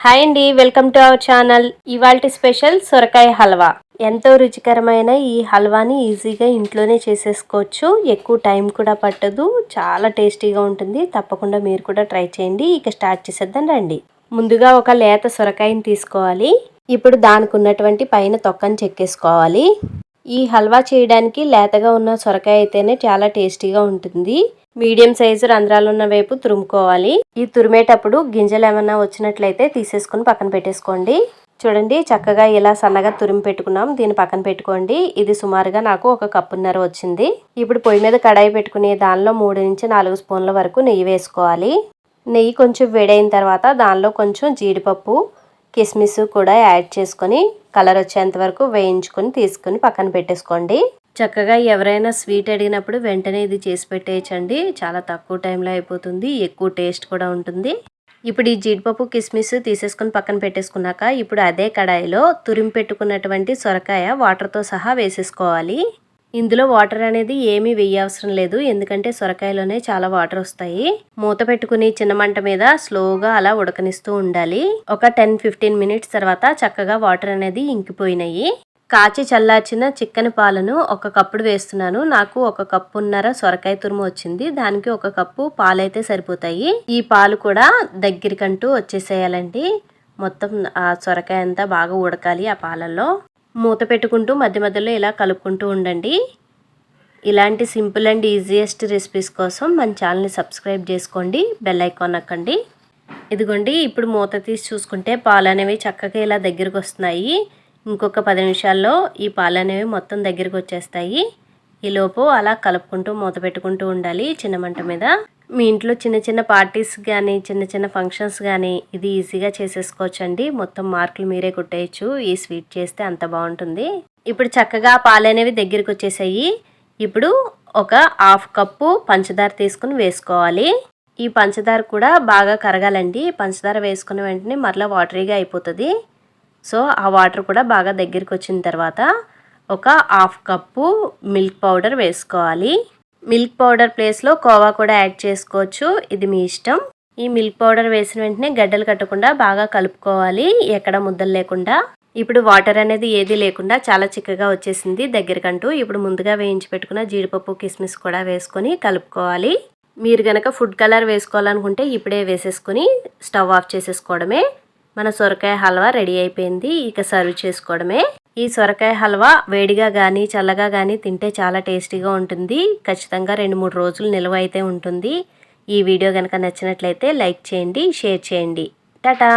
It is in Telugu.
హాయ్ అండి వెల్కమ్ టు అవర్ ఛానల్. ఇవాల్టి స్పెషల్ సొరకాయ హల్వా. ఎంతో రుచికరమైన ఈ హల్వాని ఈజీగా ఇంట్లోనే చేసేసుకోవచ్చు. ఎక్కువ టైం కూడా పట్టదు. చాలా టేస్టీగా ఉంటుంది. తప్పకుండా మీరు కూడా ట్రై చేయండి. ఇక స్టార్ట్ చేసేద్దాం రండి. ముందుగా ఒక లేత సొరకాయని తీసుకోవాలి. ఇప్పుడు దానికి ఉన్నటువంటి పైన తొక్కని చెక్కేసుకోవాలి. ఈ హల్వా చేయడానికి లేతగా ఉన్న సొరకాయ అయితేనే చాలా టేస్టీగా ఉంటుంది. మీడియం సైజు రంధ్రాలు ఉన్న వైపు తురుముకోవాలి. ఈ తురిమేటప్పుడు గింజలు ఏమైనా వచ్చినట్లయితే తీసేసుకుని పక్కన పెట్టేసుకోండి. చూడండి చక్కగా ఇలా సన్నగా తురిమి పెట్టుకున్నాం. దీన్ని పక్కన పెట్టుకోండి. ఇది సుమారుగా నాకు ఒక కప్పున్నర వచ్చింది. ఇప్పుడు పొయ్యి మీద కడాయి పెట్టుకునే దానిలో మూడు నుంచి నాలుగు స్పూన్ల వరకు నెయ్యి వేసుకోవాలి. నెయ్యి కొంచెం వేడైన తర్వాత దానిలో కొంచెం జీడిపప్పు కిస్మిస్ కూడా యాడ్ చేసుకొని కలర్ వచ్చేంత వరకు వేయించుకొని తీసుకొని పక్కన పెట్టేసుకోండి. చక్కగా ఎవరైనా స్వీట్ అడిగినప్పుడు వెంటనే ఇది చేసి పెట్టేయచ్చండి. చాలా తక్కువ టైంలో అయిపోతుంది. ఎక్కువ టేస్ట్ కూడా ఉంటుంది. ఇప్పుడు ఈ జీడిపప్పు కిస్మిస్ తీసేసుకొని పక్కన పెట్టేసుకున్నాక ఇప్పుడు అదే కడాయిలో తురిమి పెట్టుకున్నటువంటి సొరకాయ వాటర్తో సహా వేసేసుకోవాలి. ఇందులో వాటర్ అనేది ఏమీ వేయవసరం లేదు. ఎందుకంటే సొరకాయలోనే చాలా వాటర్ వస్తాయి. మూత పెట్టుకుని చిన్న మంట మీద స్లోగా అలా ఉడకనిస్తూ ఉండాలి. ఒక టెన్ ఫిఫ్టీన్ మినిట్స్ తర్వాత చక్కగా వాటర్ అనేది ఇంకిపోయినాయి. కాచి చల్లార్చిన చిక్కని పాలను ఒక కప్పుడు వేస్తున్నాను. నాకు ఒక కప్పున్నర సొరకాయ తురుము వచ్చింది. దానికి ఒక కప్పు పాలైతే సరిపోతాయి. ఈ పాలు కూడా దగ్గరికంటూ వచ్చేసేయాలండి. మొత్తం ఆ సొరకాయ అంతా బాగా ఉడకాలి ఆ పాలల్లో. మూత పెట్టుకుంటూ మధ్య మధ్యలో ఇలా కలుపుకుంటూ ఉండండి. ఇలాంటి సింపుల్ అండ్ ఈజియెస్ట్ రెసిపీస్ కోసం మన ఛానల్ని సబ్స్క్రైబ్ చేసుకోండి. బెల్ ఐకాన్ నక్కండి. ఇదిగోండి ఇప్పుడు మూత తీసి చూసుకుంటే పాలు అనేవి చక్కగా ఇలా దగ్గరకు వస్తున్నాయి. ఇంకొక పది నిమిషాల్లో ఈ పాలు అనేవి మొత్తం దగ్గరికి వచ్చేస్తాయి. ఈలోపు అలా కలుపుకుంటూ మూత పెట్టుకుంటూ ఉండాలి చిన్న మంట మీద. మీ ఇంట్లో చిన్న చిన్న పార్టీస్ కానీ చిన్న చిన్న ఫంక్షన్స్ కానీ ఇది ఈజీగా చేసేసుకోవచ్చండి. మొత్తం మార్కులు మీరే కుట్టేయచ్చు. ఈ స్వీట్ చేస్తే అంత బాగుంటుంది. ఇప్పుడు చక్కగా పాలు అనేవి దగ్గరికి వచ్చేసాయి ఇప్పుడు ఒక హాఫ్ కప్పు పంచదార తీసుకుని వేసుకోవాలి. ఈ పంచదార కూడా బాగా కరగాలండి. పంచదార వేసుకున్న వెంటనే మరలా వాటరీగా అయిపోతుంది. సో ఆ వాటర్ కూడా బాగా దగ్గరికి వచ్చిన తర్వాత ఒక హాఫ్ కప్పు మిల్క్ పౌడర్ వేసుకోవాలి. మిల్క్ పౌడర్ ప్లేస్లో కోవా కూడా యాడ్ చేసుకోవచ్చు. ఇది మీ ఇష్టం. ఈ మిల్క్ పౌడర్ వేసిన వెంటనే గడ్డలు కట్టకుండా బాగా కలుపుకోవాలి. ఎక్కడ ముద్దలు లేకుండా. ఇప్పుడు వాటర్ అనేది ఏది లేకుండా చాలా చిక్కగా వచ్చేసింది దగ్గరకంటూ. ఇప్పుడు ముందుగా వేయించి పెట్టుకున్న జీడిపప్పు కిస్మిస్ కూడా వేసుకొని కలుపుకోవాలి. మీరు కనుక ఫుడ్ కలర్ వేసుకోవాలనుకుంటే ఇప్పుడే వేసేసుకొని స్టవ్ ఆఫ్ చేసేసుకోవడమే. మన సొరకాయ హల్వా రెడీ అయిపోయింది. ఇక సర్వ్ చేసుకోవడమే. ఈ సొరకాయ హల్వా వేడిగా కానీ చల్లగా కానీ తింటే చాలా టేస్టీగా ఉంటుంది. ఖచ్చితంగా రెండు మూడు రోజులు నిల్వ అయితే ఉంటుంది. ఈ వీడియో కనుక నచ్చినట్లయితే లైక్ చేయండి షేర్ చేయండి. టాటా!